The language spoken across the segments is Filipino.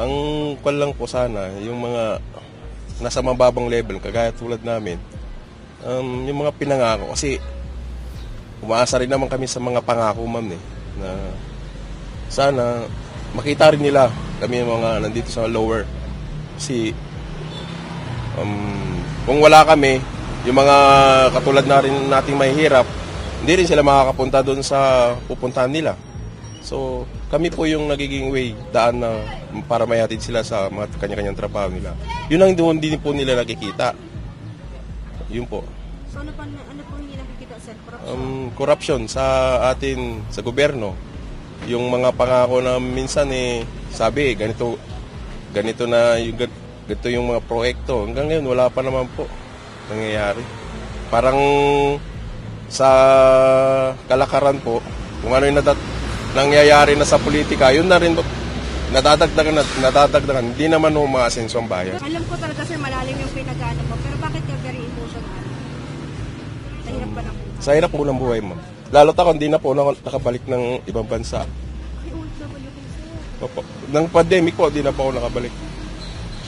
Ang kwan lang po sana, yung mga nasa mababang level, kagaya tulad namin, um, yung mga pinangako. Kasi umaasa rin naman kami sa mga pangako, ma'am, eh, na sana makita rin nila kami yung mga nandito sa lower. Kasi um, kung wala kami, yung mga katulad na rin nating mahihirap, hindi rin sila makakapunta doon sa pupuntahan nila. So, kami po yung nagiging way, daan na para mayatid sila sa mga kanya-kanyang trabaho nila. Yun ang doon din po nila nakikita. Yun po. So ano pa, ano po hindi nakikita, sir? Corruption? Um, corruption sa atin, sa gobyerno. Yung mga pangako na minsan eh, sabi, ganito, ganito na, yung, gan- ganito yung mga proyekto. Hanggang ngayon, wala pa naman po nangyayari. Parang sa kalakaran po, kung ano yung natat- nangyayari na sa politika, yun na rin po, nadadagdagan at nadadagdagan. Hindi naman ho maasenso ang bayan. Alam ko talaga, sir, malalim yung pinag-ano mo. Pero bakit ka very emotional? Na po. Sa hirap po ng buhay mo. Lalo't ako, hindi na po ako nakabalik ng ibang bansa. Ay, na sir. Opo. Nang pandemic po, hindi na po ako nakabalik.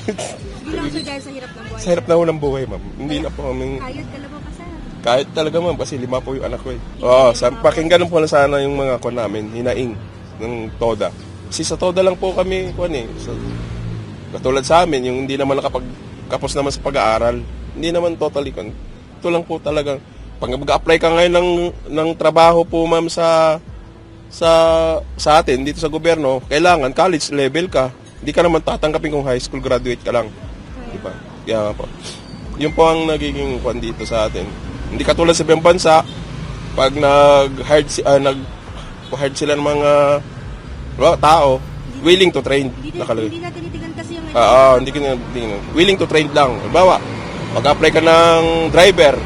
Hindi lang, sir, dahil sa hirap ng buhay. Sa hirap na ho ng buhay, ma'am. Hindi na po kami... Kayod ka lang ba? Kahit talaga, ma'am, kasi lima po yung anak ko eh. Oo, sa, pakinggan po na sana yung mga kwan namin, hinaing ng TODA. Kasi sa TODA lang po kami, kwan eh. Sa, katulad sa amin, yung hindi naman nakapag kapos naman sa pag-aaral, hindi naman totally kwan. Ito lang po talaga. Pag mag-apply ka ngayon ng, ng trabaho po, ma'am, sa sa sa atin dito sa gobyerno, kailangan college level ka. Hindi ka naman tatanggapin kung high school graduate ka lang. Di ba? Kaya nga po. Yun po ang nagiging kwan dito sa atin. Hindi katulad sa ibang bansa, pag nag-hard si, ah, nag hard sila ng mga well, tao, willing to train. Hindi, Nakalagay. hindi natin itigan kasi yung... Ah, ah, hindi ka hindi ka- willing to train lang. Halimbawa, mag-apply ka ng driver,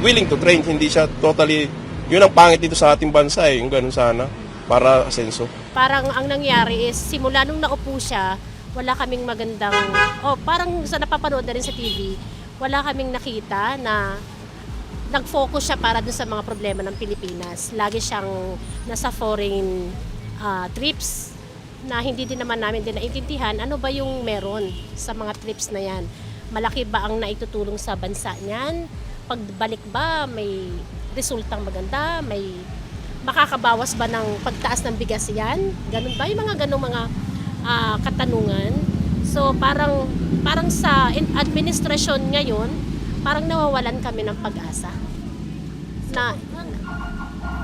willing to train, hindi siya totally yun ang pangit dito sa ating bansa eh, yung ganun sana para asenso. parang ang nangyari is simula nung naupo siya, wala kaming magandang, oh parang sa napapanood na rin sa TV, wala kaming nakita na nag-focus siya para dun sa mga problema ng Pilipinas. Lagi siyang nasa foreign ah, trips na hindi din naman namin din naintindihan ano ba yung meron sa mga trips na yan. Malaki ba ang naitutulong sa bansa niyan? Pagbalik ba may resultang maganda? May makakabawas ba ng pagtaas ng bigas yan? Ganun ba? Yung mga ganung mga ah, katanungan. So parang parang sa in- administrasyon ngayon, parang nawawalan kami ng pag-asa. Na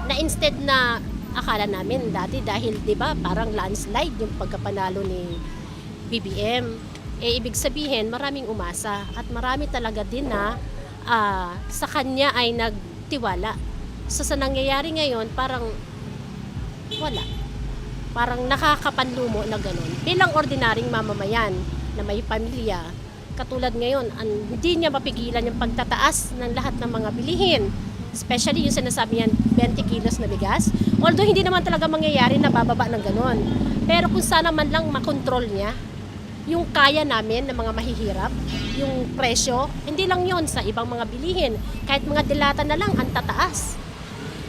na instead na akala namin dati dahil 'di ba parang landslide yung pagkapanalo ni BBM eh ibig sabihin maraming umasa at marami talaga din na ah, sa kanya ay nagtiwala. So sa nangyayari ngayon parang wala. Parang nakakapanlumo na ganun. Bilang ordinaryong mamamayan na may pamilya katulad ngayon ang, hindi niya mapigilan yung pagtataas ng lahat ng mga bilihin especially yung sinasabi niyan 20 kilos na bigas although hindi naman talaga mangyayari na bababa ng ganun pero kung sana man lang makontrol niya yung kaya namin ng mga mahihirap, yung presyo, hindi lang yon sa ibang mga bilihin. Kahit mga dilata na lang, ang tataas.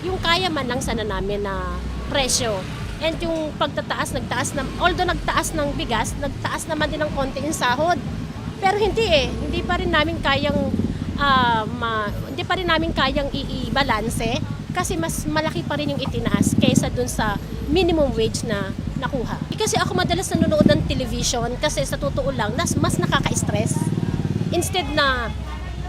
Yung kaya man lang sana namin na presyo. And yung pagtataas, nagtaas na, although nagtaas ng bigas, nagtaas naman din ng konti yung sahod. Pero hindi eh, hindi pa rin namin kayang, ah, ma, hindi pa rin namin kayang i-balance kasi mas malaki pa rin yung itinaas kaysa dun sa minimum wage na nakuha. Eh, Kasi ako madalas nanonood ng television kasi sa totoo lang, nas, mas nakaka-stress. Instead na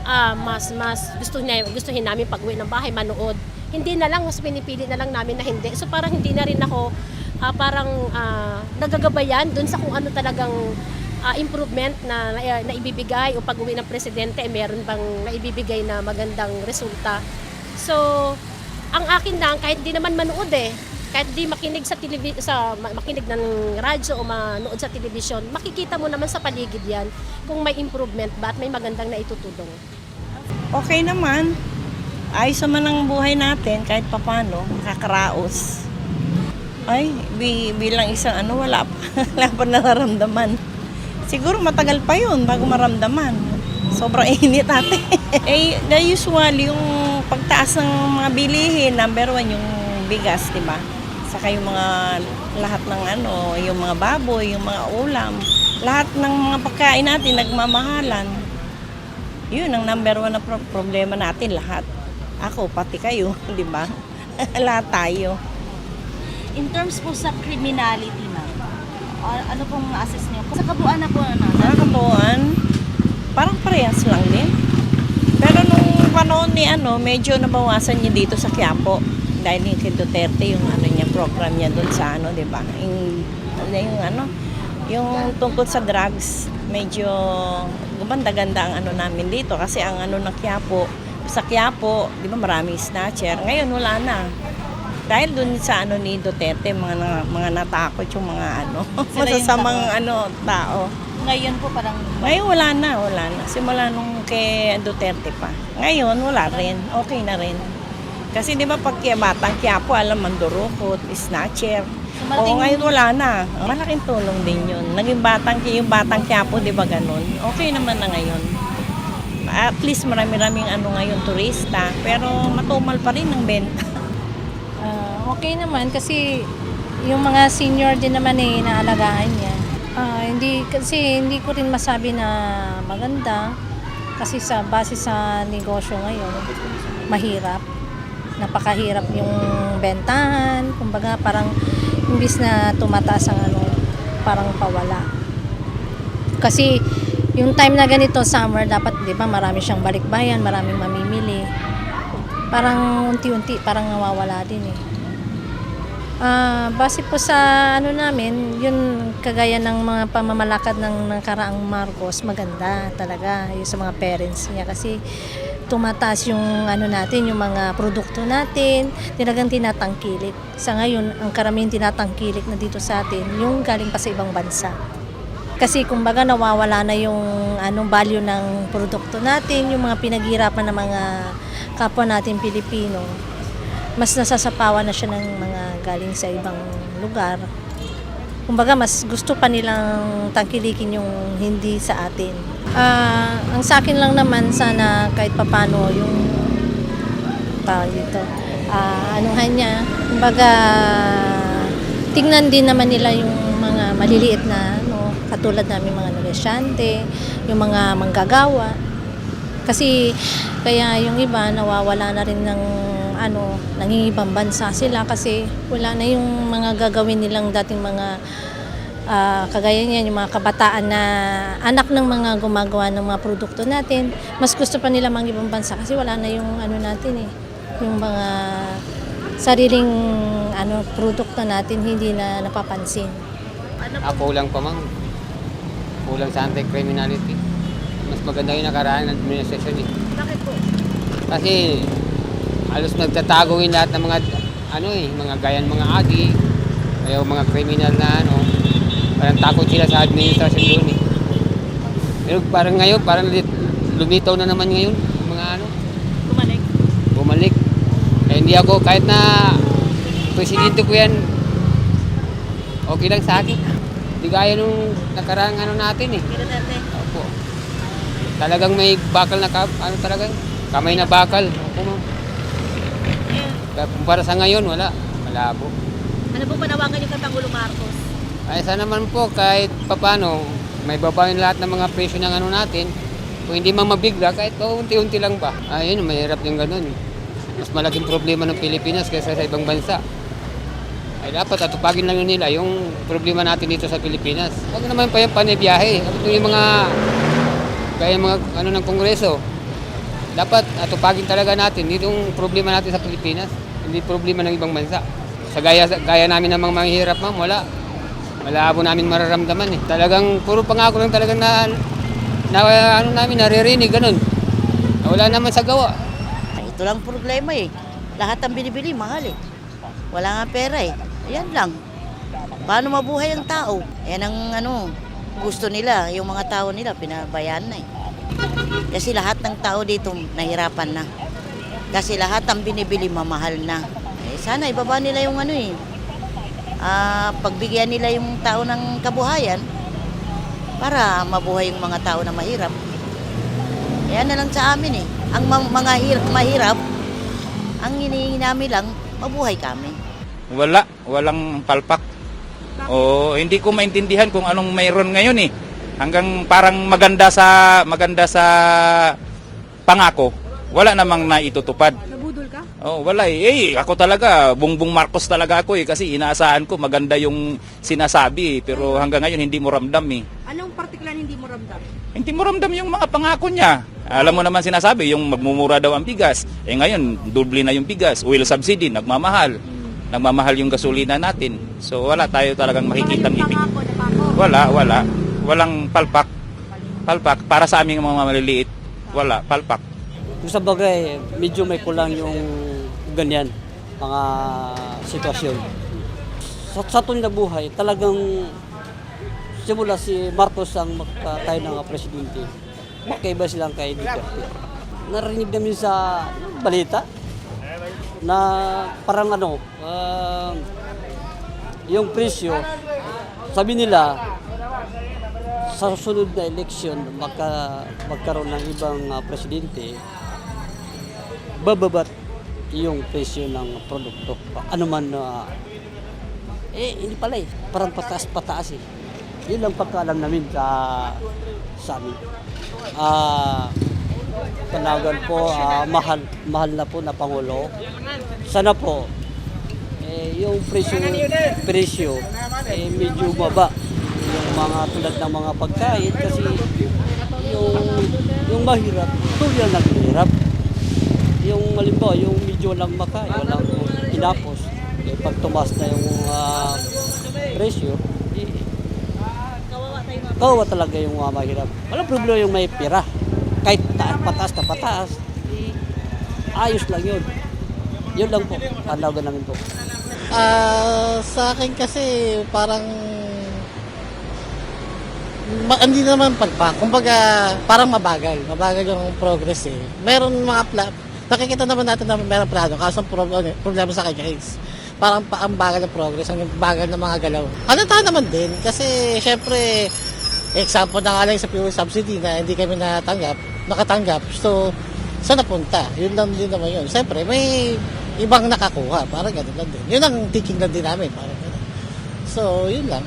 ah, mas mas gusto niya gustuhin namin pag-uwi ng bahay manood. Hindi na lang mas pinipili na lang namin na hindi. So parang hindi na rin ako ah, parang ah, nagagabayan dun sa kung ano talagang ah, improvement na, na naibibigay o pag-uwi ng presidente eh, meron bang naibibigay na magandang resulta. So ang akin lang kahit di naman manood eh kahit di makinig sa televi- sa ma- makinig ng radyo o manood sa television, makikita mo naman sa paligid 'yan kung may improvement ba at may magandang na itutulong. Okay naman. Ayos naman ang buhay natin kahit papano, nakakaraos. Ay, bi bilang isang ano, wala pa, wala pa nararamdaman. Siguro matagal pa yun bago maramdaman. Sobrang init ate. eh, the usual, yung pagtaas ng mga bilihin, number one, yung bigas, di ba? Saka yung mga lahat ng ano, yung mga baboy, yung mga ulam, lahat ng mga pagkain natin nagmamahalan. Yun ang number one na pro- problema natin lahat. Ako, pati kayo, di ba? lahat tayo. In terms po sa criminality, ma'am, a- ano pong assess? Sa kabuuan na po, ano, Mga kabuuan, parang parehas lang din. Pero nung panahon ni ano, medyo nabawasan niya dito sa Quiapo. Dahil yung kay Duterte, yung ano niya, program niya doon sa ano, di ba? Yung, yung ano, yung tungkol sa drugs, medyo gumanda-ganda ang ano namin dito. Kasi ang ano ng Quiapo, sa Quiapo, di ba maraming snatcher. Ngayon wala na. Dahil doon sa ano ni Duterte, mga, na- mga natakot yung mga ano, Sila yung masasamang ano, tao. ngayon po parang Ngayon wala na, wala na. Simula nung kay Duterte pa. Ngayon wala rin, okay na rin. Kasi di ba pag kaya batang Quiapo, alam, mandurukot, snatcher. So, malaking- ngayon wala na. Malaking tulong din yun. Naging batang, yung batang Quiapo, di ba ganun? Okay naman na ngayon. At least marami-raming ano ngayon, turista. Pero matumal pa rin ang benta. Ah, okay naman kasi yung mga senior din naman eh inaalagaan niya. Ah, hindi kasi hindi ko rin masabi na maganda kasi sa base sa negosyo ngayon mahirap. Napakahirap yung bentahan, kumbaga parang imbis na tumataas ang ano, parang pawala. Kasi yung time na ganito summer dapat 'di ba marami siyang balikbayan, maraming mamimili parang unti-unti parang nawawala din eh. Ah, base po sa ano namin, yun kagaya ng mga pamamalakad ng nakaraang Marcos, maganda talaga yung sa mga parents niya kasi tumataas yung ano natin, yung mga produkto natin, talagang tinatangkilik. Sa ngayon, ang karamihan tinatangkilik na dito sa atin, yung galing pa sa ibang bansa. Kasi kumbaga nawawala na yung anong value ng produkto natin, yung mga pinaghirapan ng mga kapwa natin Pilipino. Mas nasasapawan na siya ng mga galing sa ibang lugar. Kumbaga mas gusto pa nilang tangkilikin yung hindi sa atin. Ah, ang sa akin lang naman sana kahit papano yung tawag dito. Ah, anuhan niya, kumbaga tingnan din naman nila yung mga maliliit na ano, katulad namin mga negosyante, yung mga manggagawa. Kasi kaya yung iba nawawala na rin ng ano, nangingibang bansa sila kasi wala na yung mga gagawin nilang dating mga ah, kagaya niyan, yung mga kabataan na anak ng mga gumagawa ng mga produkto natin. Mas gusto pa nila mga ibang bansa kasi wala na yung ano natin eh, yung mga sariling ano produkto natin hindi na napapansin. Ah, kulang pa mang. Kulang sa anti-criminality. Mas maganda yung nakaraan ng administration eh. bakit po? Kasi halos nagtatago yung lahat ng mga ano eh, mga gayan mga agi, kaya mga criminal na ano, parang takot sila sa administration doon eh. Pero parang ngayon, parang lumitaw na naman ngayon, mga ano, Bumalik. bumalik. Eh, hindi ako, kahit na presidente ko yan, okay lang sa akin. Hindi gaya nung nakaraang ano natin eh. Duterte. Talagang may bakal na kap, ano talaga, kamay na bakal. Opo, ma'am. Kumpara sa ngayon, wala. Malabo. Ano po panawagan niyo kay Pangulong Marcos? Ay, sana naman po, kahit papano, may babayin lahat ng mga presyo ng ano natin. Kung hindi man mabigla, kahit unti-unti lang ba. Ayun, mahirap yung ganun. Mas malaking problema ng Pilipinas kaysa sa ibang bansa. Ay dapat atupagin lang nila yung problema natin dito sa Pilipinas. Huwag naman pa yung panibiyahe. Dapat yung mga, kaya mga ano ng Kongreso, dapat atupagin talaga natin dito yung problema natin sa Pilipinas. Hindi problema ng ibang bansa. Sa gaya, gaya namin ng mga mahihirap, ma'am, wala. Malabo namin mararamdaman eh. Talagang puro pangako lang talagang na, na ano namin, naririnig, ganun. Wala naman sa gawa. Ito lang problema eh. Lahat ng binibili, mahal eh. Wala nga pera eh. Ayan lang. Paano mabuhay ang tao? Yan ang ano, gusto nila. Yung mga tao nila, pinabayaan na eh. Kasi lahat ng tao dito nahirapan na. Kasi lahat ng binibili, mamahal na. Eh, sana ibaba nila yung ano eh. Ah, pagbigyan nila yung tao ng kabuhayan para mabuhay yung mga tao na mahirap. Yan na lang sa amin eh. Ang mga hir- mahirap, ang hinihingi namin lang, mabuhay kami. Wala, walang palpak. Oo, hindi ko maintindihan kung anong mayroon ngayon eh. Hanggang parang maganda sa maganda sa pangako, wala namang naitutupad. Nabudol ka? Oh, wala eh. Eh, ako talaga, Bongbong Marcos talaga ako eh kasi inaasahan ko maganda yung sinasabi eh. Pero hanggang ngayon hindi mo ramdam eh. Anong partikular hindi mo ramdam? Hindi mo ramdam yung mga pangako niya. Alam mo naman sinasabi, yung magmumura daw ang bigas. Eh ngayon, doble na yung bigas. Oil subsidy, nagmamahal. Nagmamahal yung gasolina natin. So wala tayo talagang makikita pako. Wala, wala. Walang palpak. Palpak. Para sa aming mga maliliit, wala. Palpak. Kung sa bagay, medyo may kulang yung ganyan, mga sitwasyon. Sa, sa tunay na buhay, talagang simula si Marcos ang magkatayo ng presidente. Magkaiba silang kay Duterte. Narinig namin sa balita na parang ano, ah, yung presyo, sabi nila, sa susunod na election, magka, magkaroon ng ibang ah, presidente, bababat yung presyo ng produkto. Ano man na, eh, hindi pala eh. Parang pataas-pataas eh. Yun lang pagkaalam namin sa, sa amin. Ah, panawagan po, ah, mahal, mahal na po na Pangulo. Sana po, eh, yung presyo, presyo, eh, medyo baba. Yung mga tulad ng mga pagkain kasi yung, yung mahirap, tuloy ang naghihirap yung malimbawa, yung medyo lang makain, walang inapos, eh, pag tumas na yung ah, presyo, eh, kawawa talaga yung mga mahirap. Walang problema yung may pira. Kahit ta- pataas na pataas, ayos lang yun. Yun lang po, panawagan namin po. Ah, sa akin kasi parang ma- hindi naman pagpa. Kumbaga, parang mabagal. Mabagal yung progress eh. Meron mga pla Nakikita naman natin na meron plano. Kaso ang problem, problema sa kanya is parang pa ang bagal ng progress, ang bagal ng mga galaw. Halata naman din kasi syempre example na nga lang sa fuel subsidy na hindi kami natanggap, nakatanggap. So, saan napunta? Yun lang din naman yun. Siyempre, may ibang nakakuha. Parang ganun lang din. Yun ang thinking lang din namin. Parang ganun. So, yun lang.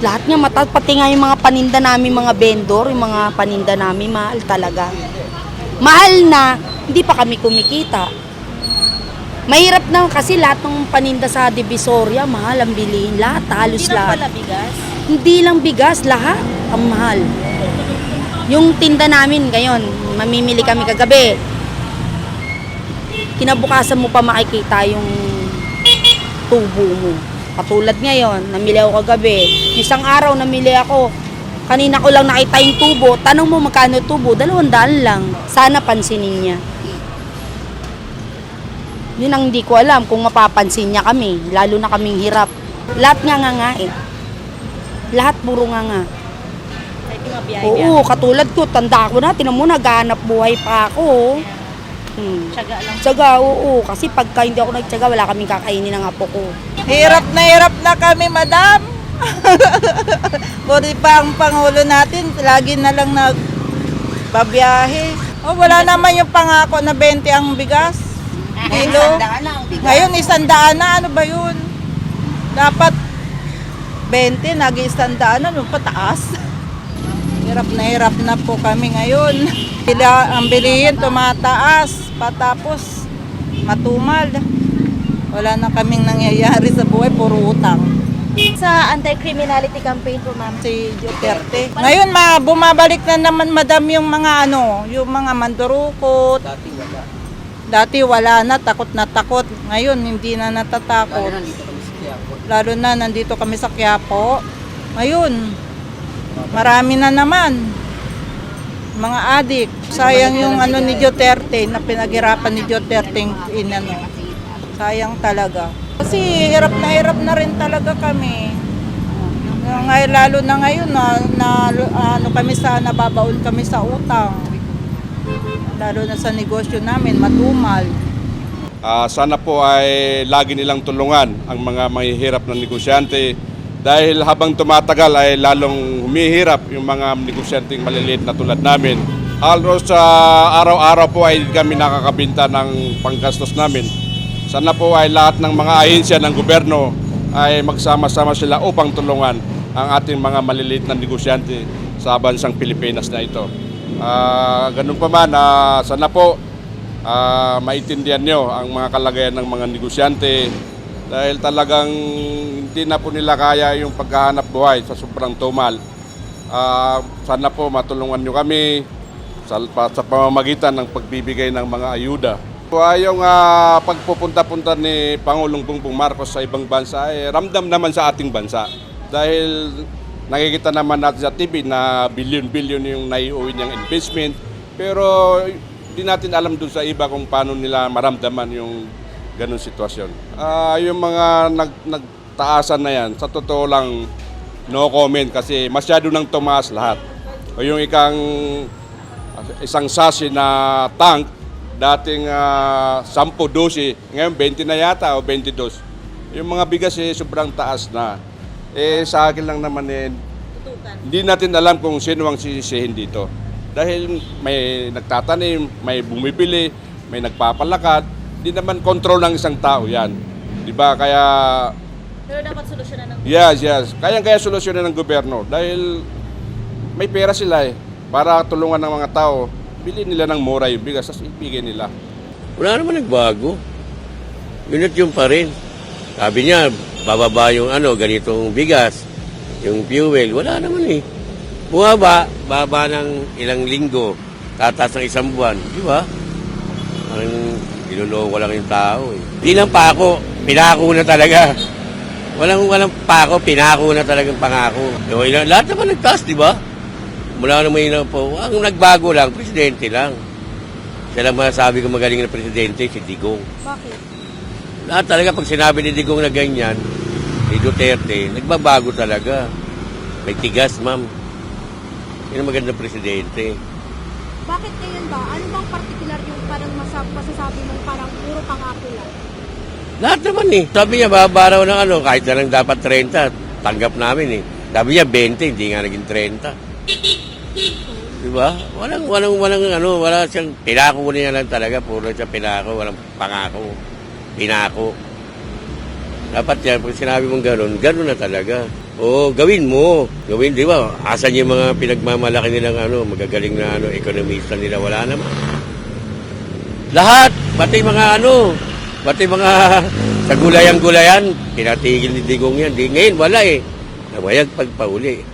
Lahat nga mataas, pati nga yung mga paninda namin, mga vendor, yung mga paninda namin, mahal talaga. Mahal na, hindi pa kami kumikita. Mahirap na kasi lahat ng paninda sa Divisoria, mahal ang bilihin. Lahat, halos Hindi lang lahat. pala bigas. Hindi lang bigas, lahat ang mahal. Yung tinda namin ngayon, mamimili kami kagabi. Kinabukasan mo pa makikita yung tubo mo. Katulad ngayon, namili ako kagabi. Isang araw namili ako. Kanina ko lang nakita yung tubo. Tanong mo magkano tubo? Dalawang daan lang. Sana pansinin niya. Yun ang hindi ko alam kung mapapansin niya kami. Lalo na kaming hirap. Lahat nga nga nga eh. Lahat puro nga nga. Mga biyahe Oo, katulad ko, tanda ko na, tinan mo, naghahanap buhay pa ako. oh. Hmm. Tiyaga lang. Tsaga, oo, kasi pagka hindi ako nagtsaga, wala kaming kakainin ng apo ko. Hirap na hirap na kami, madam. Puri pa ang Pangulo natin, lagi na lang nagbabiyahe. Oh, wala naman yung pangako na 20 ang bigas. Hello? Ngayon, isandaan na. Ano ba yun? Dapat 20, nag-isandaan na. Ano, pataas. Hirap na hirap na po kami ngayon. Bila, ang bilihin tumataas. Patapos, matumal. Wala na kaming nangyayari sa buhay, puro utang. Sa anti-criminality campaign po, ma'am. Si Duterte. Ngayon, ma, bumabalik na naman madam yung mga ano, yung mga mandurukot. Dati wala. Dati wala na, takot na takot. Ngayon, hindi na natatakot. Lalo na dito kami sa Quiapo. Lalo na nandito kami sa Quiapo. Ngayon, marami na naman. Mga adik. Sayang yung ano ni Duterte, na pinaghirapan ni Duterte in ano. Sayang talaga. Kasi hirap na hirap na rin talaga kami. Ngayon, lalo na ngayon na, na ano kami sa nababaon kami sa utang. Lalo na sa negosyo namin, matumal. Ah, sana po ay lagi nilang tulungan ang mga mahihirap na negosyante dahil habang tumatagal ay lalong humihirap yung mga negosyanteng maliliit na tulad namin. Halos sa araw-araw po ay kami nakakabinta ng panggastos namin. Sana po ay lahat ng mga ahensya ng gobyerno ay magsama-sama sila upang tulungan ang ating mga maliliit na negosyante sa bansang Pilipinas na ito. Ah, ganun pa man, ah, sana po ah, maintindihan nyo ang mga kalagayan ng mga negosyante dahil talagang hindi na po nila kaya yung paghahanap buhay sa sobrang tumal. Ah, sana po matulungan nyo kami sa, sa pamamagitan ng pagbibigay ng mga ayuda. Uh, yung ah, pagpupunta-punta ni Pangulong Bongbong Marcos sa ibang bansa, eh, ramdam naman sa ating bansa. Dahil nakikita naman natin sa TV na billion-billion yung naiuwi niyang investment. Pero di natin alam doon sa iba kung paano nila maramdaman yung ganun sitwasyon. Ah, yung mga nag, nagtaasan na yan, sa totoo lang, no comment kasi masyado nang tumaas lahat. O yung ikang isang sasi na tank, dating uh, 10, 12, ngayon 20 na yata o 22. Yung mga bigas eh, sobrang taas na. Eh sa akin lang naman eh, hindi natin alam kung sino ang sisisihin dito. Dahil may nagtatanim, may bumibili, may nagpapalakad, hindi naman control ng isang tao yan. Di ba? Kaya Pero dapat solusyonan ng Yes, yes. Kaya-kaya solusyonan ng gobyerno dahil may pera sila eh para tulungan ng mga tao. Bili nila ng mura yung bigas, tapos ibigay nila. Wala naman nagbago. Yun at yun pa rin. Sabi niya, bababa yung ano, ganitong bigas, yung fuel. Wala naman eh. Bumaba, baba ng ilang linggo, tataas ng isang buwan. Di ba? Parang niloloko lang yung tao eh. Di lang pa ako, pinako na talaga. Walang walang pako, pinako na talagang pangako. Yung ilan, lahat naman nagtaas, di ba? Mula na may ilang po. Ang nagbago lang, presidente lang. Siya lang masasabi ko magaling na presidente, si Digong. Bakit? Lahat talaga pag sinabi ni Digong na ganyan, ni Duterte, nagbabago talaga. May tigas, ma'am. Yan ang magandang presidente. Bakit ngayon ba? Ano bang particular yung parang masab masasabi mong parang puro pangako lang? Lahat naman eh. Sabi niya, bababa raw ng ano, kahit na lang dapat 30, tanggap namin eh. Sabi niya, 20, hindi nga naging 30. Diba? Walang, walang, walang ano, wala siyang, pinako niya lang talaga, puro siya pinako, walang pangako. Pinako. Dapat yan, pag sinabi mong gano'n, gano'n na talaga. Oo, gawin mo. Gawin, di ba? Asan yung mga pinagmamalaki nilang ano, magagaling na ano, ekonomista nila, wala naman. Lahat, pati mga ano, pati mga sa gulayan-gulayan, pinatigil ni Digong yan. Di, ngayon, wala eh. Nabayag pagpauli.